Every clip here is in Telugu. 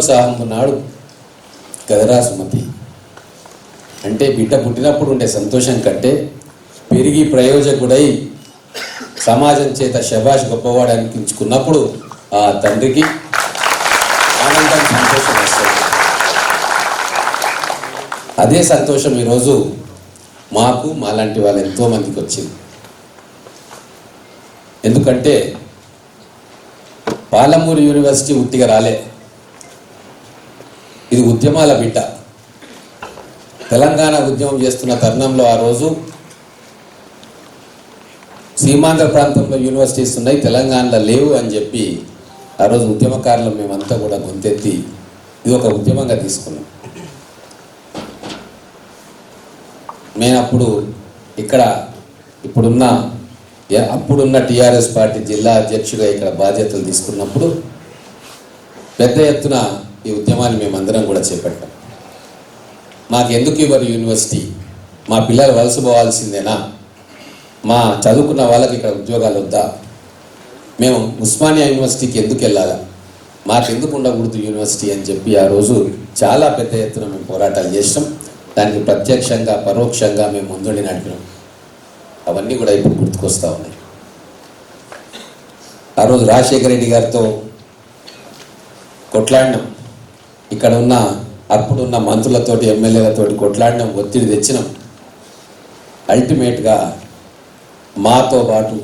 ఉత్సాహం నాడు కదరా సుమతి. అంటే బిడ్డ పుట్టినప్పుడు ఉండే సంతోషం కంటే పెరిగి ప్రయోజకుడై సమాజం చేత శభాష్ గొప్పవాడు అనిపించుకున్నప్పుడు ఆ తండ్రికి ఆనందం సంతోషం వస్తుంది. అదే సంతోషం ఈరోజు మాకు మాలాంటి వాళ్ళు ఎంతో మందికి వచ్చింది. ఎందుకంటే పాలమూరు యూనివర్సిటీ ఉట్టిగా రాలే. ఇది ఉద్యమాల బిడ్డ. తెలంగాణ ఉద్యమం చేస్తున్న తరుణంలో ఆ రోజు సీమాంధ్ర ప్రాంతంలో యూనివర్సిటీస్ ఉన్నాయి తెలంగాణలో లేవు అని చెప్పి ఆ రోజు ఉద్యమకారులు మేమంతా కూడా గొంతెత్తి ఇది ఒక ఉద్యమంగా తీసుకున్నాం. నేను అప్పుడు ఇక్కడ ఇప్పుడున్న అప్పుడున్న టీఆర్ఎస్ పార్టీ జిల్లా అధ్యక్షుడిగా ఇక్కడ బాధ్యతలు తీసుకున్నప్పుడు పెద్ద ఎత్తున ఈ ఉద్యమాన్ని మేమందరం కూడా చేపట్టాం. మాకు ఎందుకు ఇవ్వరు యూనివర్సిటీ? మా పిల్లలు వలస పోవాల్సిందేనా? మా చదువుకున్న వాళ్ళకి ఇక్కడ ఉద్యోగాలు వద్దా? మేము ఉస్మానియా యూనివర్సిటీకి ఎందుకు వెళ్ళాలా? మాకు ఎందుకు ఉండకూడదు యూనివర్సిటీ అని చెప్పి ఆ రోజు చాలా పెద్ద ఎత్తున మేము పోరాటాలు చేసినాం. దానికి ప్రత్యక్షంగా పరోక్షంగా మేము ముందుండి నడిపినాం. అవన్నీ కూడా ఇప్పుడు గుర్తుకొస్తూ ఉన్నాయి. ఆ రోజు రాజశేఖర రెడ్డి గారితో కొట్లాడినాం. ఇక్కడ ఉన్న అప్పుడున్న మంత్రులతోటి ఎమ్మెల్యేలతోటి కొట్లాడినాం ఒత్తిడి తెచ్చినాం. అల్టిమేట్గా మాతో పాటు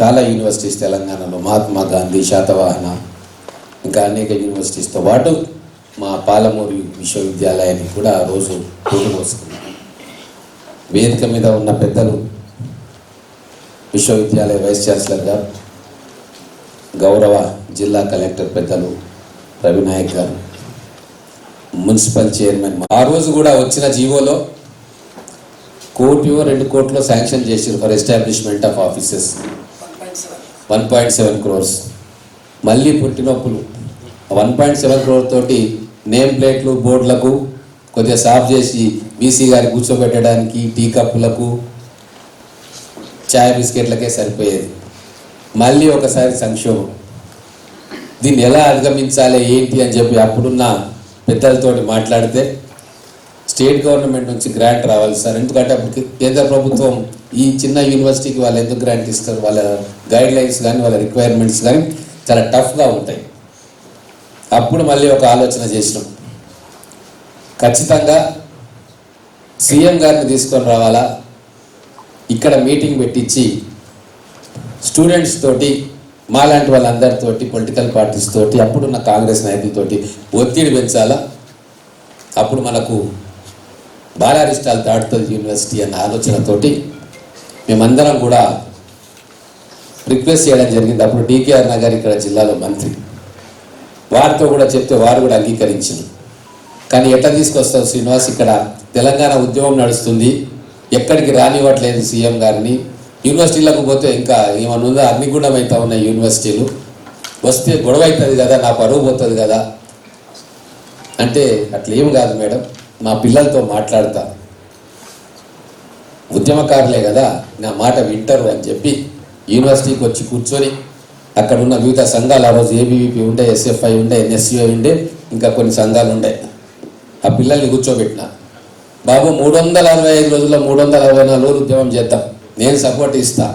చాలా యూనివర్సిటీస్ తెలంగాణలో మహాత్మా గాంధీ శాతవాహన ఇంకా అనేక యూనివర్సిటీస్తో పాటు మా పాలమూరు విశ్వవిద్యాలయాన్ని కూడా ఆ రోజు కూడుమోసుకున్నాం వేదిక మీద ఉన్న పెద్దలు విశ్వవిద్యాలయ వైస్ ఛాన్సలర్ గారు గౌరవ జిల్లా కలెక్టర్ పెద్దలు రవినాయక్ గారు. Municipal chairman. ఆ రోజు కూడా వచ్చిన జీవోలో కోటి రెండు కోట్లు శాంక్షన్ చేశారు for establishment of offices. One point seven crores. మళ్ళీ పుట్టినొప్పులు వన్ పాయింట్ సెవెన్ క్రోర్ తోటి నేమ్ ప్లేట్లు బోర్డులకు కొద్దిగా సాఫ్ చేసి బీసీ గారి కూర్చోబెట్టడానికి టీ కప్పులకు చాయ్ బిస్కెట్లకే సరిపోయేది. మళ్ళీ ఒకసారి సంక్షోభం. దీన్ని ఎలా అధిగమించాలి ఏంటి అని చెప్పి అప్పుడున్న పెద్దలతో మాట్లాడితే స్టేట్ గవర్నమెంట్ నుంచి గ్రాంట్ రావాలి సార్. ఎందుకంటే అప్పుడు కేంద్ర ప్రభుత్వం ఈ చిన్న యూనివర్సిటీకి వాళ్ళు ఎందుకు గ్రాంట్ ఇస్తారు? వాళ్ళ గైడ్ లైన్స్ కానీ వాళ్ళ రిక్వైర్మెంట్స్ కానీ చాలా టఫ్గా ఉంటాయి. అప్పుడు మళ్ళీ ఒక ఆలోచన చేసినాం. ఖచ్చితంగా సీఎం గారిని తీసుకొని రావాలా? ఇక్కడ మీటింగ్ పెట్టించి స్టూడెంట్స్ తోటి మాలాంటి వాళ్ళందరితోటి పొలిటికల్ పార్టీస్ తోటి అప్పుడున్న కాంగ్రెస్ నాయకులతోటి ఒత్తిడి పెంచాలా? అప్పుడు మనకు బాలారిష్టాలు దాటుతుంది యూనివర్సిటీ అన్న ఆలోచనతోటి మేమందరం కూడా రిక్వెస్ట్ చేయడం జరిగింది. అప్పుడు డికేఆర్ నగర్ ఇక్కడ జిల్లాలో మంత్రి. వారితో కూడా చెప్తే వారు కూడా అంగీకరించింది కానీ ఎట్లా తీసుకొస్తావు శ్రీనివాస్? ఇక్కడ తెలంగాణ ఉద్యమం నడుస్తుంది. ఎక్కడికి రానివ్వట్లేదు సీఎం గారిని. యూనివర్సిటీలకు పోతే ఇంకా ఏమన్నా ఉందా? అగ్నిగుండం అవుతా ఉన్నాయి యూనివర్సిటీలు. వస్తే గొడవ అవుతుంది కదా నా పరువు పోతుంది కదా. అంటే అట్లా ఏం కాదు మేడం మా పిల్లలతో మాట్లాడతా. ఉద్యమకారులే కదా నా మాట వింటారు అని చెప్పి యూనివర్సిటీకి వచ్చి కూర్చొని అక్కడ ఉన్న వివిధ సంఘాలు ఆ రోజు ఏబీవీపీ ఉండే ఎస్ఎఫ్ఐ ఉండే ఎన్ఎస్యుఐ ఉండే ఇంకా కొన్ని సంఘాలు ఉండే. ఆ పిల్లల్ని కూర్చోబెట్టిన. బాబు మూడు వందల అరవై ఐదు రోజుల్లో మూడు వందల అరవై నాలుగు రోజులు ఉద్యమం చేద్దాం. నేను సపోర్ట్ ఇస్తా.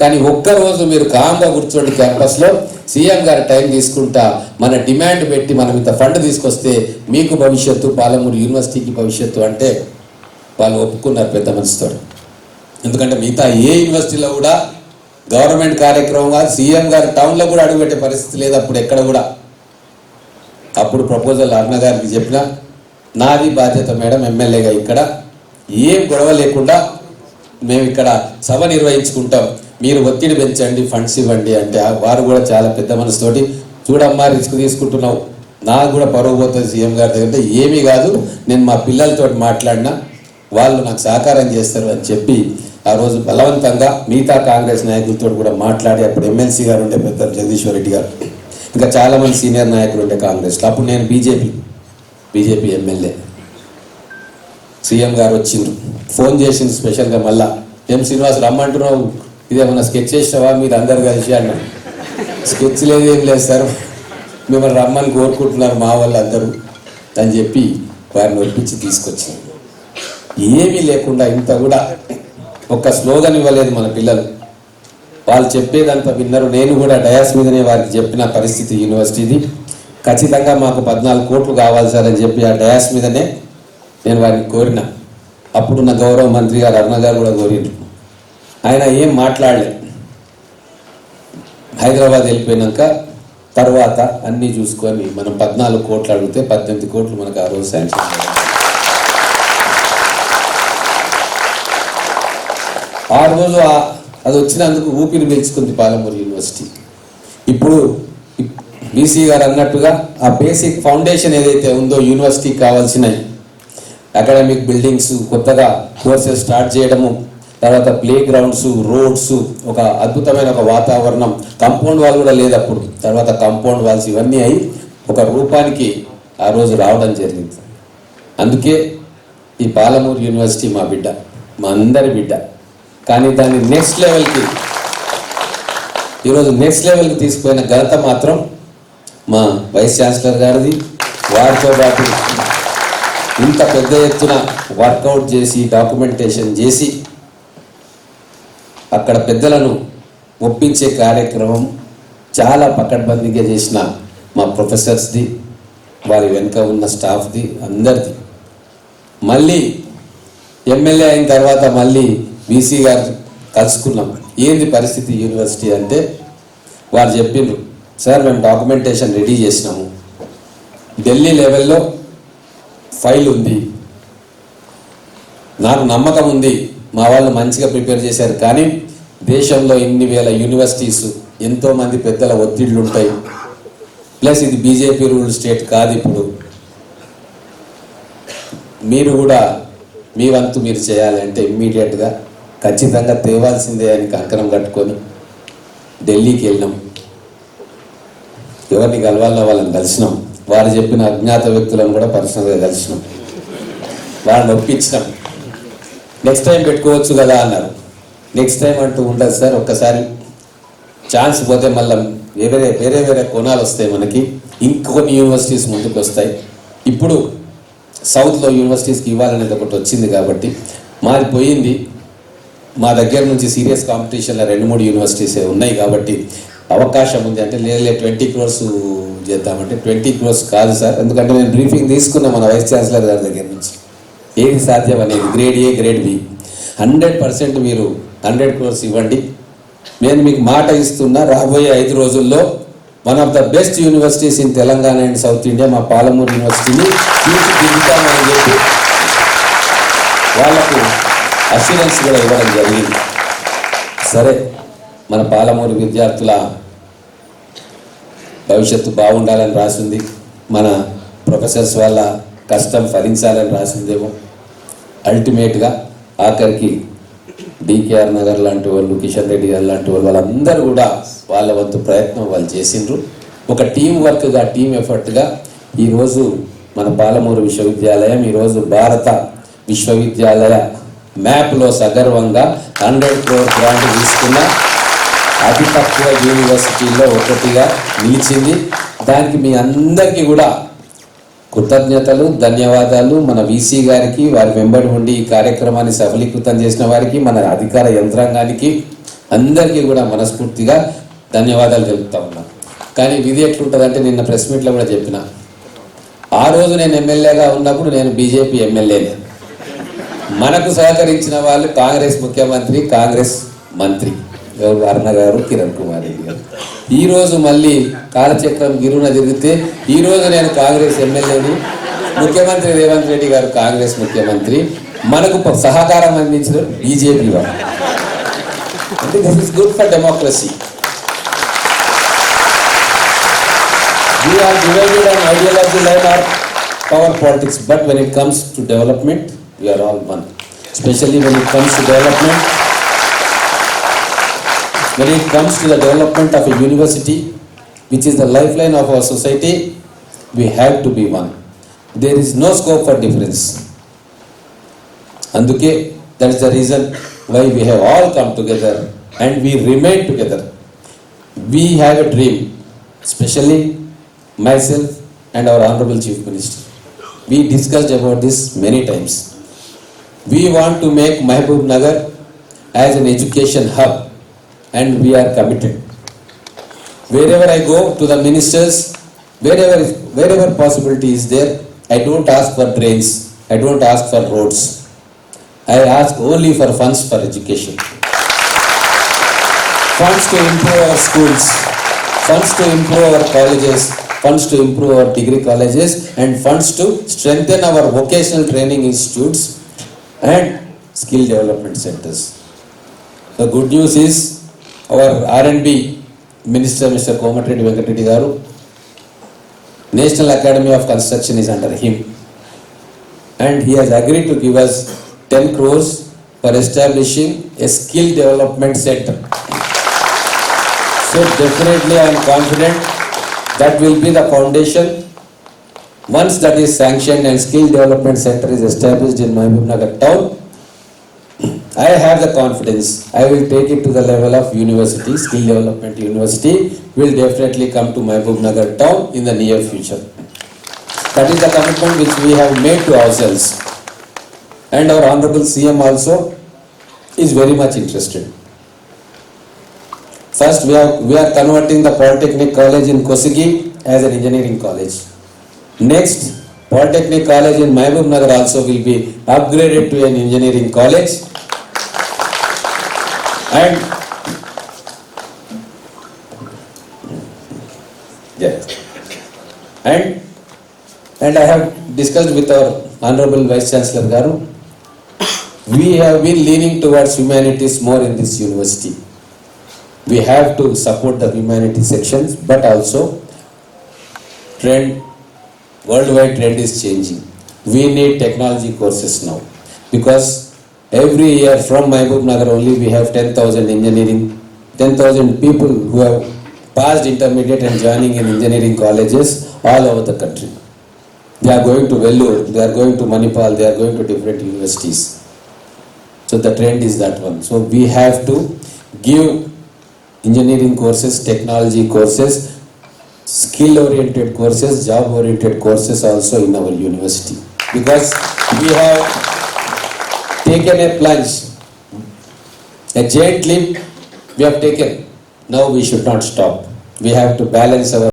కానీ ఒక్క రోజు మీరు కామ్గా కూర్చోండి క్యాంపస్లో సీఎం గారి టైం తీసుకుంటా మన డిమాండ్ పెట్టి మనం ఇంత ఫండ్ తీసుకొస్తే మీకు భవిష్యత్తు పాలమూరు యూనివర్సిటీకి భవిష్యత్తు అంటే వాళ్ళు ఒప్పుకున్నారు పెద్ద మనసుతో. ఎందుకంటే మిగతా ఏ యూనివర్సిటీలో కూడా గవర్నమెంట్ కార్యక్రమంగా సీఎం గారు టౌన్లో కూడా అడుగుపెట్టే పరిస్థితి లేదు అప్పుడు ఎక్కడ కూడా. అప్పుడు ప్రపోజల్ అన్నగారికి చెప్పిన నాది బాధ్యత మేడం ఎమ్మెల్యేగా ఇక్కడ. ఏం గొడవ లేకుండా మేము ఇక్కడ సభ నిర్వహించుకుంటాం. మీరు ఒత్తిడి పెంచండి ఫండ్స్ ఇవ్వండి అంటే వారు కూడా చాలా పెద్ద మనసుతోటి చూడమ్మా రిస్క్ తీసుకుంటున్నావు. నాకు కూడా పరువు పోతుంది సీఎం గారి దగ్గర ఏమీ కాదు. నేను మా పిల్లలతో మాట్లాడినా వాళ్ళు నాకు సహకారం చేస్తారు అని చెప్పి ఆ రోజు బలవంతంగా మిగతా కాంగ్రెస్ నాయకులతో కూడా మాట్లాడి అప్పుడు ఎమ్మెల్సీ గారు ఉండే పెద్ద జగదీశ్వర్ రెడ్డి గారు ఇంకా చాలా మంది సీనియర్ నాయకులు ఉండే కాంగ్రెస్లో. అప్పుడు నేను బీజేపీ బీజేపీ ఎమ్మెల్యే. సీఎం గారు వచ్చిండ్రు. ఫోన్ చేసింది స్పెషల్గా మళ్ళా. ఏం శ్రీనివాస్ రమ్మంటున్నావు. ఇదేమన్నా స్కెచ్ చేసినావా? మీరు అందరు కలిసి అన్న. స్కెచ్ లేదు ఏం లేదు సార్. మిమ్మల్ని రమ్మని కోరుకుంటున్నారు మా వాళ్ళు అందరూ అని చెప్పి వారిని ఒప్పించి తీసుకొచ్చింది ఏమీ లేకుండా ఇంత కూడా ఒక్క స్లోగన్ ఇవ్వలేదు మన పిల్లలు. వాళ్ళు చెప్పేదంతా విన్నారు. నేను కూడా డయాస్ మీదనే వారికి చెప్పిన పరిస్థితి యూనివర్సిటీది. ఖచ్చితంగా మాకు పద్నాలుగు కోట్లు కావాలి సార్ అని చెప్పి ఆ డయాస్ మీదనే నేను వారిని కోరిన. అప్పుడున్న గౌరవ మంత్రి గారు అరుణ గారు కూడా కోరిండ్రు. ఆయన ఏం మాట్లాడలే. హైదరాబాద్ వెళ్ళిపోయినాక తర్వాత అన్నీ చూసుకొని మనం పద్నాలుగు కోట్లు అడిగితే పద్దెనిమిది కోట్లు మనకు ఆ రోజు శాంక్షన్ ఆ రోజు అది వచ్చినందుకు ఊపిరి పీల్చుకుంది పాలమూరు యూనివర్సిటీ. ఇప్పుడు బీసీ గారు అన్నట్టుగా ఆ బేసిక్ ఫౌండేషన్ ఏదైతే ఉందో యూనివర్సిటీకి కావాల్సినవి అకాడమిక్ బిల్డింగ్స్ కొత్తగా కోర్సెస్ స్టార్ట్ చేయడము తర్వాత ప్లే గ్రౌండ్స్ రోడ్స్ ఒక అద్భుతమైన ఒక వాతావరణం. కంపౌండ్ వాల్ కూడా లేదు అప్పుడు. తర్వాత కంపౌండ్ వాల్స్ ఇవన్నీ అయి ఒక రూపానికి ఆ రోజు రావడం జరిగింది. అందుకే ఈ పాలమూరు యూనివర్సిటీ మా బిడ్డ మా అందరి బిడ్డ. కానీ దాన్ని నెక్స్ట్ లెవెల్కి ఈరోజు నెక్స్ట్ లెవెల్కి తీసుకుపోయిన ఘనత మాత్రం మా వైస్ ఛాన్సలర్ గారిది. వారితో పాటు ఇంత పెద్ద ఎత్తున వర్కౌట్ చేసి డాక్యుమెంటేషన్ చేసి అక్కడ పెద్దలను ఒప్పించే కార్యక్రమం చాలా పకడ్బందీగా చేసిన మా ప్రొఫెసర్స్ది వారి వెనుక ఉన్న స్టాఫ్ది అందరిది. మళ్ళీ ఎమ్మెల్యే అయిన తర్వాత మళ్ళీ బీసీ గారు కలుసుకున్నాం. ఏంది పరిస్థితి యూనివర్సిటీ అంటే? వారు చెప్పిండ్రు సార్ మేము డాక్యుమెంటేషన్ రెడీ చేసినాము. ఢిల్లీ లెవెల్లో ఫైల్ ఉంది. నాకు నమ్మకం ఉంది. మా వాళ్ళు మంచిగా ప్రిపేర్ చేశారు. కానీ దేశంలో ఇన్ని వేల యూనివర్సిటీస్ ఎంతోమంది పెద్దల ఒత్తిళ్ళు ఉంటాయి. ప్లస్ ఇది బీజేపీ రూల్ స్టేట్ కాదు ఇప్పుడు. మీరు కూడా మీ వంతు మీరు చేయాలంటే ఇమ్మీడియట్గా. ఖచ్చితంగా తేవాల్సిందే అని కంకణం కట్టుకొని ఢిల్లీకి వెళ్ళినాం. ఎవరిని కలవాలో వాళ్ళని కలిసినాం. వారు చెప్పిన అజ్ఞాత వ్యక్తులను కూడా పర్సనల్గా కలిసినాం. వాళ్ళని ఒప్పించినాం. నెక్స్ట్ టైం పెట్టుకోవచ్చు కదా అన్నారు. నెక్స్ట్ టైం అంటూ ఉండదు సార్ ఒక్కసారి ఛాన్స్ పోతే మళ్ళీ వేరే వేరే వేరే కోణాలు వస్తాయి మనకి. ఇంకొన్ని యూనివర్సిటీస్ ముందుకు వస్తాయి. ఇప్పుడు సౌత్లో యూనివర్సిటీస్కి ఇవ్వాలనేది ఒకటి వచ్చింది కాబట్టి మాది పోయింది మా దగ్గర నుంచి సీరియస్ కాంపిటీషన్లో రెండు మూడు యూనివర్సిటీస్ ఉన్నాయి కాబట్టి అవకాశం ఉంది. అంటే లేదు ట్వంటీ క్రోర్స్ చేద్దామంటే ట్వంటీ క్రోర్స్ కాదు సార్. ఎందుకంటే నేను బ్రీఫింగ్ తీసుకున్నా మన వైస్ ఛాన్సలర్ గారి దగ్గర నుంచి. ఏది సాధ్యం అనేది grade A grade B. Hundred percent మీరు హండ్రెడ్ క్రోర్స్ ఇవ్వండి. నేను మీకు మాట ఇస్తున్నా రాబోయే ఐదు రోజుల్లో one of the best universities in Telangana and south India మా పాలమూరు యూనివర్సిటీని తీర్చిదిద్దుతామని చెప్పి వాళ్ళకు అస్యూరెన్స్ కూడా ఇవ్వడం జరిగింది. సరే. మన పాలమూరు విద్యార్థుల భవిష్యత్తు బాగుండాలని రాసింది. మన ప్రొఫెసర్స్ వాళ్ళ కష్టం ఫలించాలని రాసిందేమో. అల్టిమేట్గా ఆఖరికి డికేఆర్ నగర్ లాంటి వాళ్ళు కిషన్ రెడ్డి గారు లాంటి వాళ్ళు వాళ్ళందరూ కూడా వాళ్ళ వంతు ప్రయత్నం వాళ్ళు చేసిండ్రు. ఒక టీం వర్క్గా టీం ఎఫర్ట్గా ఈరోజు మన పాలమూరు విశ్వవిద్యాలయం ఈరోజు భారత విశ్వవిద్యాలయ మ్యాప్లో సగర్వంగా హండ్రెడ్ క్రోర్ గ్రాంట్ తీసుకున్న అతి తక్కువ యూనివర్సిటీల్లో ఒకటిగా నిలిచింది. దానికి మీ అందరికీ కూడా కృతజ్ఞతలు ధన్యవాదాలు. మన వీసీ గారికి వారి వెంబడి ఉండి ఈ కార్యక్రమాన్ని సఫలీకృతం చేసిన వారికి మన అధికార యంత్రాంగానికి అందరికీ కూడా మనస్ఫూర్తిగా ధన్యవాదాలు తెలుపుతా ఉన్నాను కానీ విధి ఎట్లుంటుందంటే నిన్న ప్రెస్ మీట్లో కూడా చెప్పిన. ఆ రోజు నేను ఎమ్మెల్యేగా ఉన్నప్పుడు నేను బీజేపీ ఎమ్మెల్యేనే. మనకు సహకరించిన వాళ్ళు కాంగ్రెస్ ముఖ్యమంత్రి కాంగ్రెస్ మంత్రి. అరుణ గారు కిరణ్ కుమారి. ఈరోజు మళ్ళీ కాలచక్రం గిరువున జరిగితే ఈ రోజు నేను కాంగ్రెస్ ఎమ్మెల్యేని ముఖ్యమంత్రి రేవంత్ రెడ్డి గారు కాంగ్రెస్ ముఖ్యమంత్రి. మనకు సహకారం అందించిన బీజేపీ వాళ్ళు. Good for democracy we are divided and our power politics but when it comes to development we are all one specially when it comes to development when it comes to the development of a university, which is the lifeline of our society, we have to be one. There is no scope for difference. అందుకే that is the reason why we have all come together and we remain together we have a dream specially myself and our Honorable Chief Minister. We discussed about this many times. We want to make Mahbub Nagar as an education hub and we are committed. Wherever I go to the ministers, wherever, wherever possibility is there, I don't ask for drains, I don't ask for roads. I ask only for funds for education. Funds to improve our schools, funds to improve our colleges, funds to improve our degree colleges and funds to strengthen our vocational training institutes and skill development centers. The good news is our R&B Minister Mr. Komatreddy Venkatreddy Garu, National Academy of Construction is under him. And he has agreed to give us 10 crores for establishing a skill development center. So definitely I am confident that will be the foundation. Once that is sanctioned and skill development center is established in Mahbub Nagar town, I have the confidence, I will take it to the level of university, skill development university will definitely come to Mahbub town in the near future. That is the commitment which we have made to ourselves. And our honorable CM also is very much interested. First, we are, we are converting the Polytechnic College in Kosigi as an engineering college. Next, Polytechnic College in Mahbub also will be upgraded to an engineering college. And yes. And and I have discussed with our Honorable Vice Chancellor Garu. We have been leaning towards humanities more in this university. We have to support the humanities sections, but also trend, worldwide trend is changing. We need technology courses now because every year from Mahbub Nagar only we have ten thousand engineering, ten thousand people who have passed intermediate and joining in engineering colleges all over the country. They are going to Vellore, they are going to Manipal, they are going to different universities. So the trend is that one. So we have to give engineering courses, technology courses, skill oriented courses, job oriented courses also in our university. Because we have taken a plunge, a giant leap we have taken. Now we should not stop. We have to balance our